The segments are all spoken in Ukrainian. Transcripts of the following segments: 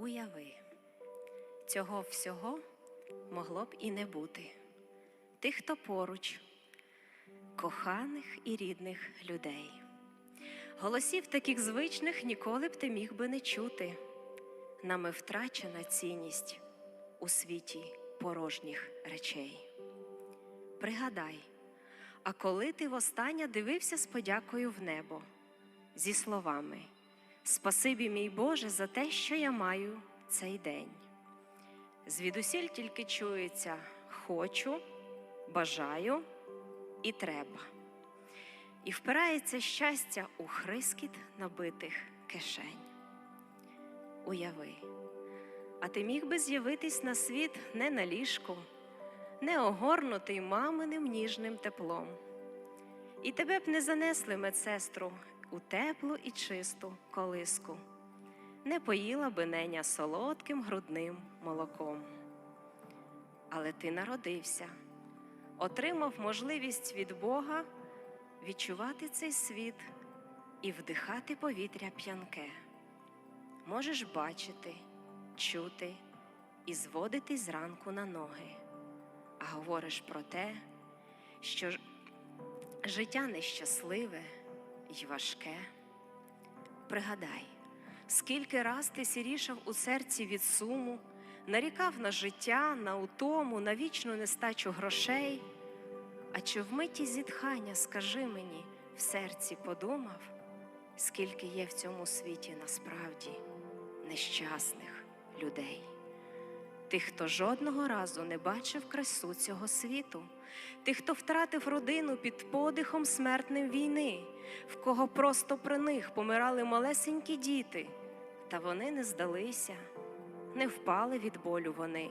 Уяви, цього всього могло б і не бути. Тих, хто поруч, коханих і рідних людей. Голосів таких звичних ніколи б ти міг би не чути. Нами втрачена цінність у світі порожніх речей. Пригадай, а коли ти востаннє дивився з подякою в небо, зі словами Спасибі, мій Боже, за те, що я маю цей день. Звідусіль тільки чується хочу, бажаю і треба. І впирається щастя у хрискіт набитих кишень. Уяви, а ти міг би з'явитись на світ не на ліжку, не огорнутий маминим ніжним теплом. І тебе б не занесли медсестру у теплу і чисту колиску, не поїла би неня солодким грудним молоком. Але ти народився, отримав можливість від Бога відчувати цей світ і вдихати повітря п'янке. Можеш бачити, чути і зводити зранку на ноги, а говориш про те, що життя нещасливе й важке. Пригадай, скільки раз ти сірішав у серці від суму, нарікав на життя, на утому, на вічну нестачу грошей. А чи в миті зітхання, скажи мені, в серці подумав, скільки є в цьому світі насправді нещасних людей? Тих, хто жодного разу не бачив красу цього світу, тих, хто втратив родину під подихом смертним війни, в кого просто при них помирали малесенькі діти, та вони не здалися, не впали від болю вони,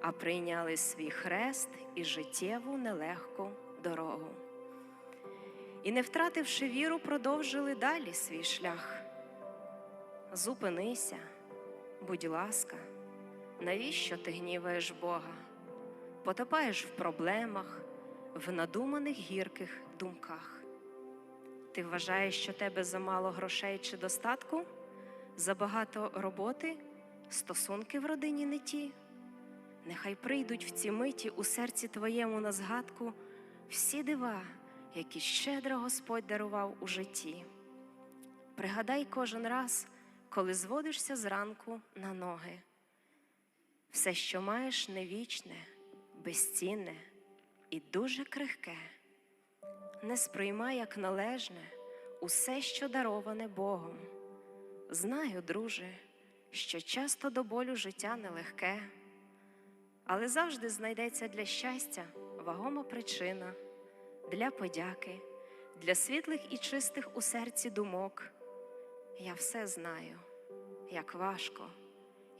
а прийняли свій хрест і життєву нелегку дорогу. І, не втративши віру, продовжили далі свій шлях. Зупинися, будь ласка, навіщо ти гніваєш Бога? потопаєш в проблемах, в надуманих гірких думках. Ти вважаєш, що тебе замало грошей чи достатку, забагато роботи, стосунки в родині не ті. Нехай прийдуть в ці миті у серці твоєму на згадку всі дива, які щедро Господь дарував у житті. Пригадай кожен раз, коли зводишся зранку на ноги. Все, що маєш, не вічне, безцінне і дуже крихке. Не сприймай як належне усе, що дароване Богом. Знаю, друже, що часто до болю життя нелегке, але завжди знайдеться для щастя вагома причина, для подяки, для світлих і чистих у серці думок. Я все знаю, як важко,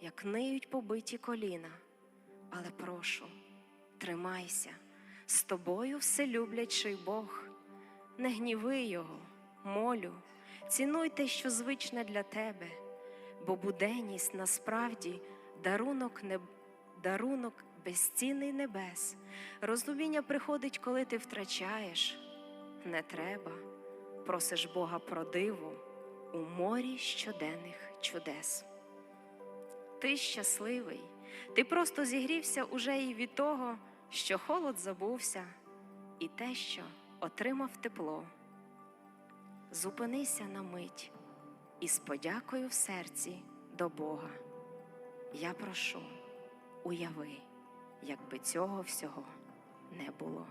як ниють побиті коліна, але прошу тримайся, з тобою вселюблячий Бог, не гніви Його, молю, цінуй те, що звичне для тебе, бо буденність насправді дарунок, не... дарунок безцінний небес. Розуміння приходить, коли ти втрачаєш. Не треба, просиш Бога про диво у морі щоденних чудес. Ти щасливий, ти просто зігрівся уже і від того, що холод забувся, і те, що отримав тепло. Зупинися на мить і з подякою в серці до Бога. Я прошу, уяви, якби цього всього не було.